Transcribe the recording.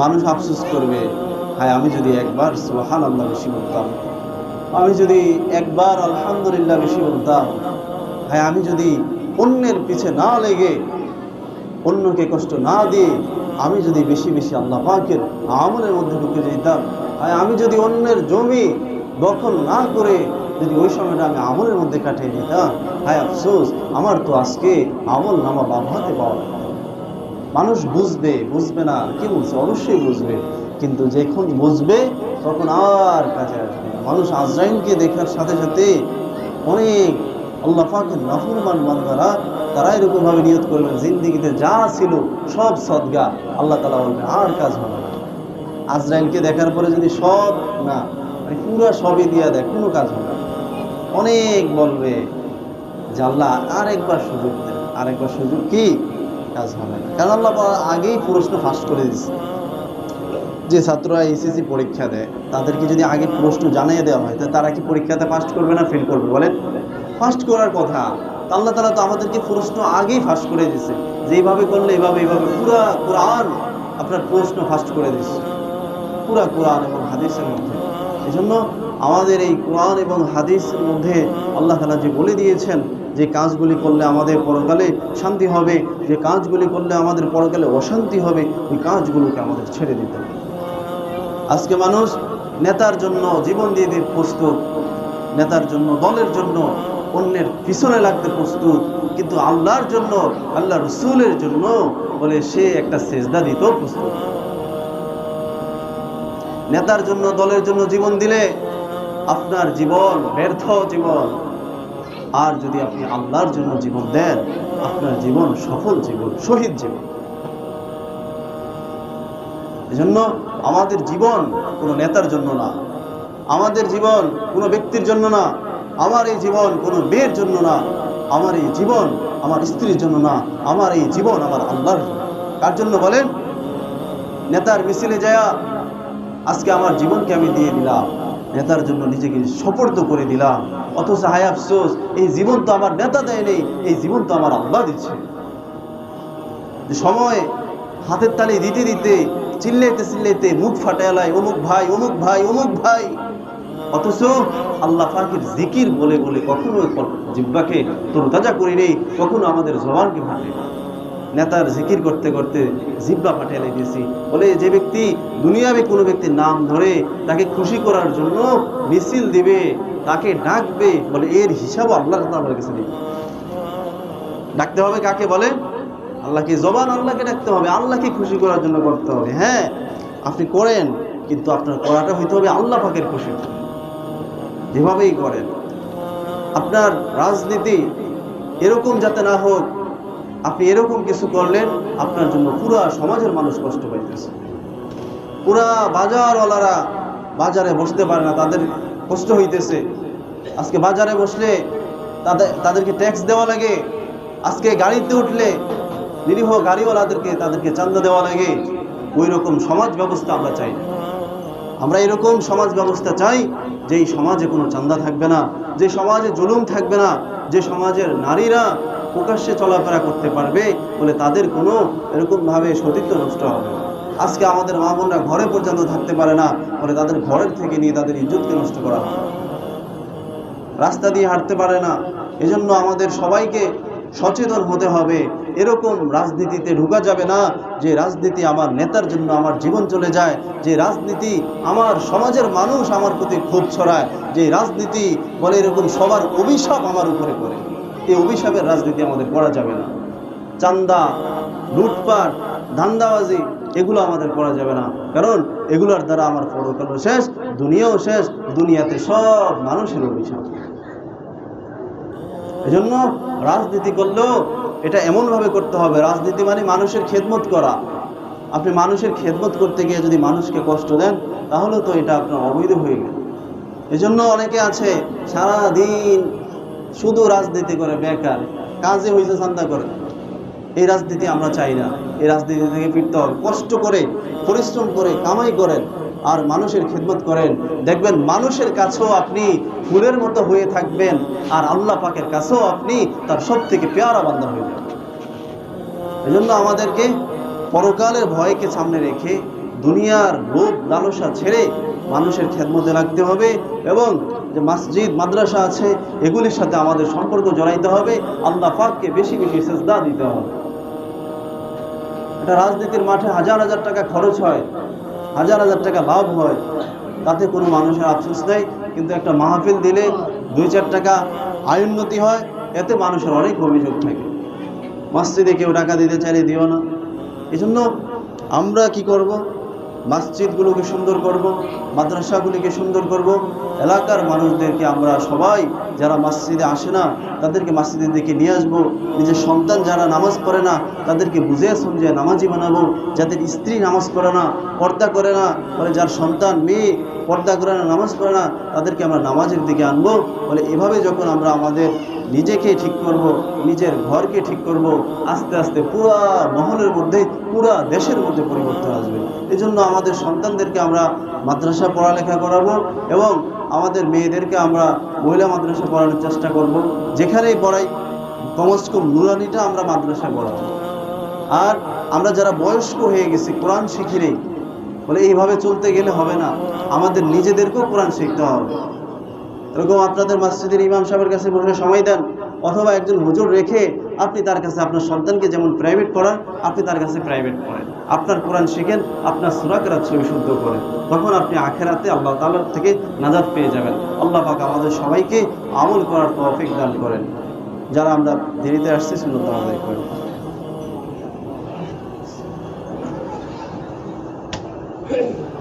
মানুষ আফসোস করবে হ্যাঁ আমি যদি একবার সুহান আল্লাহ বেশি বলতাম, আমি যদি একবার আলহামদুলিল্লাহ বেশি বলতাম হ্যাঁ আমি যদি অন্যের পিছে না লেগে, অন্যকে কষ্ট না দিয়ে আমি যদি বেশি বেশি আল্লাহ পাকের আমলের মধ্যে ঢুকে যেতাম হ্যাঁ আমি যদি অন্যের জমি দখল না করে যদি ওই সময়টা আমি আমলের মধ্যে কাটিয়ে দিতাম হায়, আফসোস, আমার তো আজকে আমল নামা বাম হাতে পাওয়া। মানুষ বুঝবে বুঝবে না, কি বলছে? অবশ্যই বুঝবে। কিন্তু যখন বুঝবে, তখন আর কাজে আসবে। মানুষ আজরাইনকে দেখার সাথে সাথে অনেক আল্লাহ পাকের নাফরমান বান্দারা তারা এরকমভাবে নিয়ত করবেন, জিন্দিগিতে যা ছিল সব সদগা আল্লাহ তালা বলবেন, আর কাজ হবে না। আজরাইলকে দেখার পরে যদি সব না মানে পুরা সবই দিয়া দেয়, কোনো কাজ হবে না। অনেক বলবে যে আল্লাহ আরেকবার সুযোগ দেন। আরেকবার সুযোগ কি? কাজ হবে না। কারণ আল্লাহ আগেই প্রশ্ন ফাঁস করে দিচ্ছে যে ছাত্ররা এসএসসি পরীক্ষা দেয়, তাদেরকে যদি আগে প্রশ্ন জানিয়ে দেওয়া হয় তাহলে তারা কি পরীক্ষাতে পাস করবে না ফেল করবে বলেন? ফার্স্ট করার কথা। আল্লাহ তালা তো আমাদেরকে প্রশ্ন আগেই ফাঁস করে দিছে যে এইভাবে করলে এইভাবে এইভাবে পুরা কোরআন আপনার প্রশ্ন ফার্স্ট করে দিচ্ছে পুরা কোরআন এবং হাদিসের মধ্যে। এই জন্য আমাদের এই কোরআন এবং হাদিসের মধ্যে আল্লাহ তালা যে বলে দিয়েছেন যে কাজগুলি করলে আমাদের পরকালে শান্তি হবে, যে কাজগুলি করলে আমাদের পরকালে অশান্তি হবে, ওই কাজগুলোকে আমাদের ছেড়ে দিতে হবে। আজকে মানুষ নেতার জন্য জীবন দিয়ে দিয়ে প্রস্তুত, নেতার জন্য, দলের জন্য, অন্যের পিছনে লাগতে প্রস্তুত, কিন্তু আল্লাহর জন্য আল্লাহ রসুলের জন্য বলে সে একটা সেজদা দিতেও প্রস্তুত। নেতার জন্য, দলের জন্য জীবন দিলে আপনার জীবন ব্যর্থ জীবন। আর যদি আপনি আল্লাহর জন্য জীবন দেন, আপনার জীবন সফল জীবন, শহীদ জীবন। এজন্য আমাদের জীবন কোনো নেতার জন্য না, আমাদের জীবন কোনো ব্যক্তির জন্য না, আমার এই জীবন কোনো মেয়ের জন্য না, আমার এই জীবন আমার স্ত্রীর জন্য না, আমার এই জীবন আমার আল্লাহর কার জন্য বলেন? নেতার মিছিলে যায়া আজকে আমার জীবনকে আমি দিয়ে দিলাম। নেতার জন্য নিজেকে সপর্দ করে দিলাম। অথচ হায় আফসোস, এই জীবন তো আমার নেতা দেয় নেই, এই জীবন তো আমার আল্লাহ দিচ্ছে। সময় হাতের তালি দিতে দিতে, চিল্লাইতে চিল্লাইতে মুখ ফাটাইলাই অমুক ভাই অমুক ভাই অমুক ভাই। অথচ আল্লাহ পাকের জিকির বলে বলে কখনো জিব্বাকে তরতাজা করি নেই, কখনো আমাদের জবানকে ফাটে নেতার জিকির করতে করতে জিব্বা ফাটিয়ে দিয়েছি। বলে যে ব্যক্তি দুনিয়াবে কোনো ব্যক্তির নাম ধরে তাকে খুশি করার জন্য মিছিল দিবে, তাকে ডাকবে, বলে এর হিসাবও আল্লাহ তাআলার কাছে দিবে ডাকতে হবে কাকে বলে? আল্লাহকে জবান আল্লাহকে ডাকতে হবে, আল্লাহকে খুশি করার জন্য করতে হবে। হ্যাঁ আপনি করেন, কিন্তু আপনার করাটা হইতে হবে আল্লাহ পাকের খুশি। যেভাবেই করেন। আপনার রাজনীতি এরকম যাতে না হোক আপনি এরকম কিছু করলেন, আপনার জন্য পুরা সমাজের মানুষ কষ্ট পাইতেছে। পুরা বাজারওয়ালারা বাজারে বসতে পারে না, তাদের কষ্ট হইতেছে। আজকে বাজারে বসলে তাদের তাদেরকে ট্যাক্স দেওয়া লাগে। আজকে গাড়িতে উঠলে নিরীহ গাড়িওয়ালাদেরকে তাদেরকে চান্দা দেওয়া লাগে। ওই রকম সমাজ ব্যবস্থা আমরা চাই আমরা এরকম সমাজ ব্যবস্থা চাই যে এই সমাজে কোনো চান্দা থাকবে না, যে সমাজে জুলুম থাকবে না, যে সমাজের নারীরা প্রকাশ্যে চলাফেরা করতে পারবে বলে তাদের কোনো এরকমভাবে সতীত্ব নষ্ট হবে না। আজকে আমাদের মা বোনরা ঘরে পর্যন্ত থাকতে পারে না বলে তাদের ঘরের থেকে নিয়ে তাদের ইজ্জতকে নষ্ট করা হয়। রাস্তা দিয়ে হাঁটতে পারে না, এজন্য আমাদের সবাইকে সচেতন হতে হবে। এরকম রাজনীতিতে ঢুকা যাবে না যে রাজনীতি আমার নেতার জন্য আমার জীবন চলে যায়, যে রাজনীতি আমার সমাজের মানুষ আমার প্রতি ক্ষোভ ছড়ায়, যে রাজনীতি বলে এরকম সবার অভিশাপ আমার উপরে করে এই অভিশাপের রাজনীতি আমাদের করা যাবে না। চান্দা, লুটপাট, ধান্দাবাজি, এগুলো আমাদের করা যাবে না। কারণ এগুলোর দ্বারা আমার পরকালও শেষ, দুনিয়াও শেষ, দুনিয়াতে সব মানুষের অভিশাপ। এজন্য রাজনীতি করলেও এটা এমনভাবে করতে হবে, রাজনীতি মানে মানুষের খেদমত করা। আপনি মানুষের খেদমত করতে গিয়ে যদি মানুষকে কষ্ট দেন, তাহলে তো এটা আপনার অবৈধ হয়ে গেল। এজন্য অনেকে আছে সারা দিন শুধু রাজনীতি করে, বেকার। কাজে হয়েছে চান্দা করে। এই রাজনীতি আমরা চাই না। এই রাজনীতি থেকে ফিরতে হবে। কষ্ট করে, পরিশ্রম করে, কামাই করেন আর মানুষের খেদমত করেন। দেখবেন মানুষের কাছেও আপনি ফুলের মতো হয়ে থাকবেন আর আল্লাহ পাকের কাছেও আপনি তার সব থেকে পেয়ারা বান্ধা হয়ে যাবেন। এজন্য আমাদেরকে পরকালের ভয়কে সামনে রেখে দুনিয়ার লোভ লালসা ছেড়ে মানুষের খেদমতে লাগতে হবে এবং যে মসজিদ, মাদ্রাসা আছে, এগুলির সাথে আমাদের সম্পর্ক জড়াইতে হবে। আল্লাহ পাককে বেশি বেশি সেজদা দিতে হবে। এটা রাজনীতির মাঠে হাজার হাজার টাকা খরচ হয়, হাজার হাজার টাকা লাভ হয়। তাতে কোনো মানুষের আফসোস নেই, কিন্তু একটা মাহফিল দিলে দুই চার টাকা আয় উন্নতি হয়, এতে মানুষের অনেক অভিযোগ থাকে। মসজিদে কেউ টাকা দিতে চাইলে দিও না। এই জন্য আমরা কি করব? মসজিদগুলোকে সুন্দর করব, মাদ্রাসাগুলিকে সুন্দর করব। এলাকার মানুষদেরকে আমরা সবাই, যারা মসজিদে আসে না, তাদেরকে মসজিদের দিকে নিয়ে আসব। নিজের সন্তান যারা নামাজ পড়ে না, তাদেরকে বুঝে সমঝে নামাজি বানাবো। যাদের স্ত্রী নামাজ পড়ে না, পর্দা করে না ফলে যার সন্তান, মেয়ে পর্দা করে না, নামাজ পড়ে না, তাদেরকে আমরা নামাজের দিকে আনব। বলে এভাবে যখন আমরা আমাদের নিজেকে ঠিক করব, নিজের ঘরকে ঠিক করব, আস্তে আস্তে পুরা মহলের মধ্যে পুরা দেশের মধ্যে পরিবর্তন আসবে। এই জন্য আমাদের সন্তানদেরকে আমরা মাদ্রাসা পড়ালেখা করাবো এবং আমাদের মেয়েদেরকে আমরা মহিলা মাদ্রাসা পড়ানোর চেষ্টা করব, যেখানেই পড়াই কমস কম নুরানিটা আমরা মাদ্রাসা পড়াবো। আর আমরা যারা বয়স্ক হয়ে গেছি, কোরআন শিখি নেই, বলে এইভাবে চলতে গেলে হবে না। আমাদের নিজেদেরকেও কোরআন শিখতে হবে। এরকম আপনাদের মসজিদের ইমাম সাহেবের কাছে বসে সময় দেন, অথবা একজন হুজুর রেখে আপনি তার কাছে আপনার সন্তানকে যেমন প্রাইভেট পড়ান, আপনি তার কাছে প্রাইভেট পড়েন। আপনার কোরআন শিখেন, আপনার সুরাকেরাত ছবি শুদ্ধ করেন। তখন আপনি আখেরাতে আল্লাহ তালার থেকে নাজাদ পেয়ে যাবেন। আল্লাহ পাক আমাদের সবাইকে আমল করার তৌফিক দান করেন। যারা আমরা দেরিতে আসছি, সুন্নত আদায় করেন। Thank.